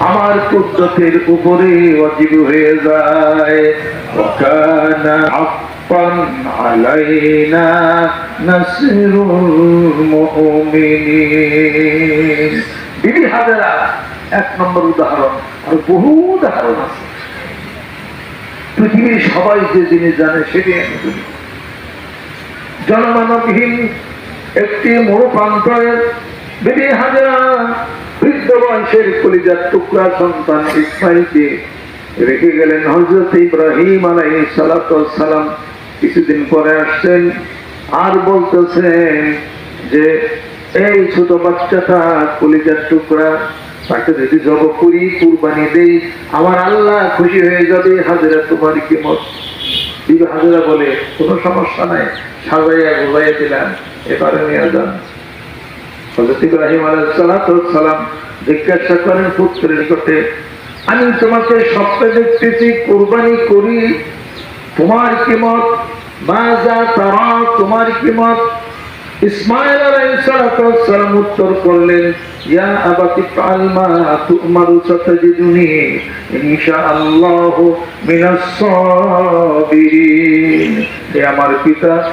আমার কুদ্রতের উপরে অজীব হয়ে যায়। এক নম্বর উদাহরণ, আর বহু উদাহরণ আছে। পৃথিবীর সবাই যে জিনিস জানে সেটি। জনমানবহীন একটি মরু প্রান্তরের বিবি হাজারা বৃদ্ধ বয়সের কলিজার টুকরা সন্তান ইসমাইলকে রেখে গেলেন হজরত ইব্রাহিম আলাই সালাম কিছুদিন পরে আসছেন, আর বলতেছেন যে, এই ছোট বাচ্চাটা কলিজার টুকরা, তাকে যদি জব করি, কুরবানি দেই, আমার আল্লাহ খুশি হয়ে যাবে। হাজারা তোমার কি মত? হাজারা বলে, কোনো সমস্যা নাই। সাজাইয়া গোলাইয়া দিলাম, এবারে নিয়ে যান। জিজ্ঞাসা করেন, পুত্রের নিকটে, আমি তোমাকে স্বপ্নে দেখতেছি কোরবানি করি। তোমার কি মত? তারা, তোমার কি মত? আমার পিতা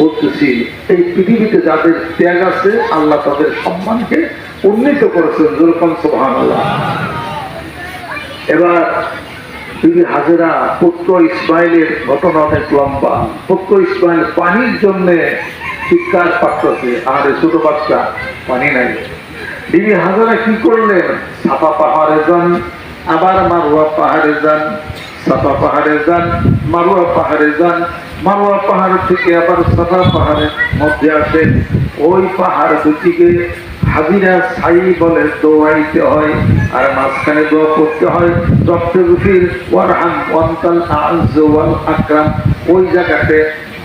বলতেছি, এই পৃথিবীতে যাদের ত্যাগ আছে, আল্লাহ তাদের সম্মানকে উন্নীত করেছেন যেরকম সোহান এবার বিবি হাজেরা পুত্র ইসমাইলের ঘটনা অনেক লম্বা, পুত্র ইসমাইল পানির জন্য চিৎকার পাচ্ছে আর ছোট বাচ্চা পানি নাই। বিবি হাজারা কি করলেন? সাপা পাহাড়ে যান, আবার মারুয়া পাহাড়ে যান সাপা পাহাড়ে যান মারুয়া পাহাড়ে যান মারুয়া পাহাড় থেকে আবার সাপা পাহাড়ের মধ্যে আসেন ওই পাহাড় দুটিকে হাজিরা ছাই বলে হয় আর মাঝখানে দোয়া করতে হয় ডক্টর রুফির ওয়ারহাম ওয়ান্তাল আকরাম। ওই জায়গাতে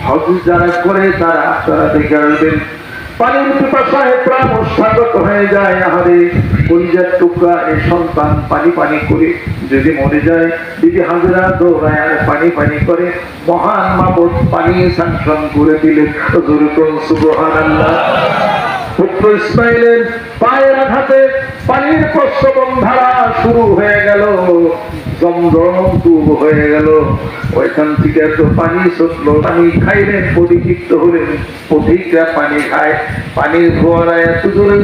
হজ যারা করে তারা আপনারা দেখে আসবেন পানির পিপাসায় প্রাণ হয়ে যায় আহারে। কলিজার টুকরা এ সন্তান পানি পানি করে যদি মরে যায়, দিদি হাজরা দৌড়ায় পানি পানি করে, মহান মাবত পানি সাংসন করে দিলেন। দুরকম ইসমাইলের পায়ের আঘাতে পানির ধারা শুরু হয়ে গেল। জমজম হয়ে গেল। ওইখান থেকে পানি পানি হলেন। পথিকরা পানি খায়, পানির এত জোরে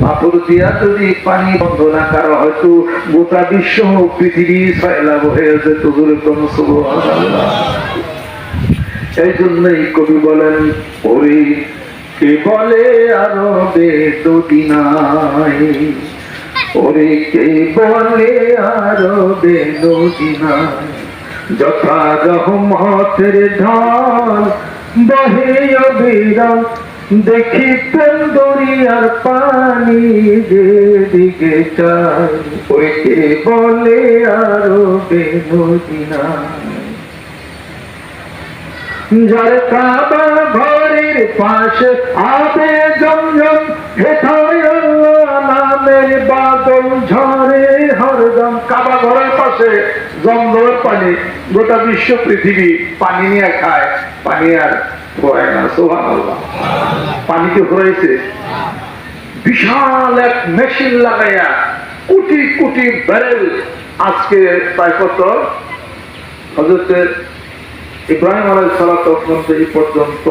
পাথর দিয়া যদি পানি বন্ধ না করা হয়তো গোটা বিশ্ব পৃথিবী যেত জোরে এই জন্যই কবি বলেন, ওরে কে বলে আরও বেদদিনাই ওরে কে বলে আরও বেদদিনাই যথা রহমতের ঢল বহে অবিরাম দেখিতেন দরিয়ার পানি যে দিকে চাই ওরে কে বলে আরও বেদদিনাই যার কাবা ঘরের পাশে জমজম বাদল ঝরে হরদম। কাবা ঘরের পাশে জমজমের পানি, গোটা বিশ্ব পৃথিবী পানি নিয়ে খায়। পানি আর খোয়ায় না সোহান পানিকে হয়েছে। বিশাল এক মেশিন লাগাইয়া কোটি কোটি ব্যারেল আজকে প্রায় কত? হজরতের ইব্রাহিম আলাই সালাত এই পর্যন্ত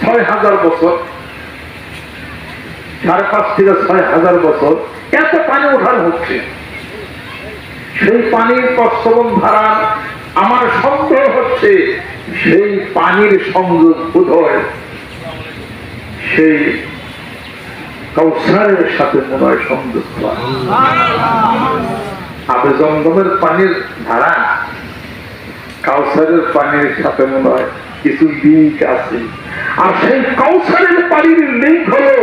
ছয় হাজার বছর, সাড়ে পাঁচ থেকে ছয় হাজার বছর, এত পানি ওঠানো হচ্ছে। সেই পানির প্রশ্রবণ ধারা আমার সন্দেহ হচ্ছে, সেই পানির সংযোগ বোধ সেই কৌসারের সাথে মনে হয় সংযোগ হয় আবে জমজমের পানির ধারা কাউসারের পানির সাথে মনে হয় কিছু লিঙ্ক আছে। আর সেই কাউসারের পানির লিঙ্ক হলো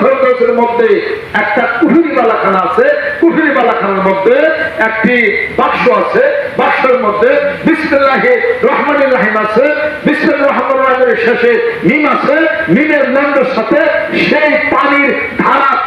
ফেরদৌসের মধ্যে একটা কুহুরি বালাখানা আছে। কুহুরি বালাখানার মধ্যে একটি বাক্স আছে। বাক্সের মধ্যে বিসমিল্লাহ রহমান রাহিম আছে। বিসমিল্লাহ রহমান রাহিমের শেষে মিম আছে। মিমের নন্দের সাথে সেই পানির ধারা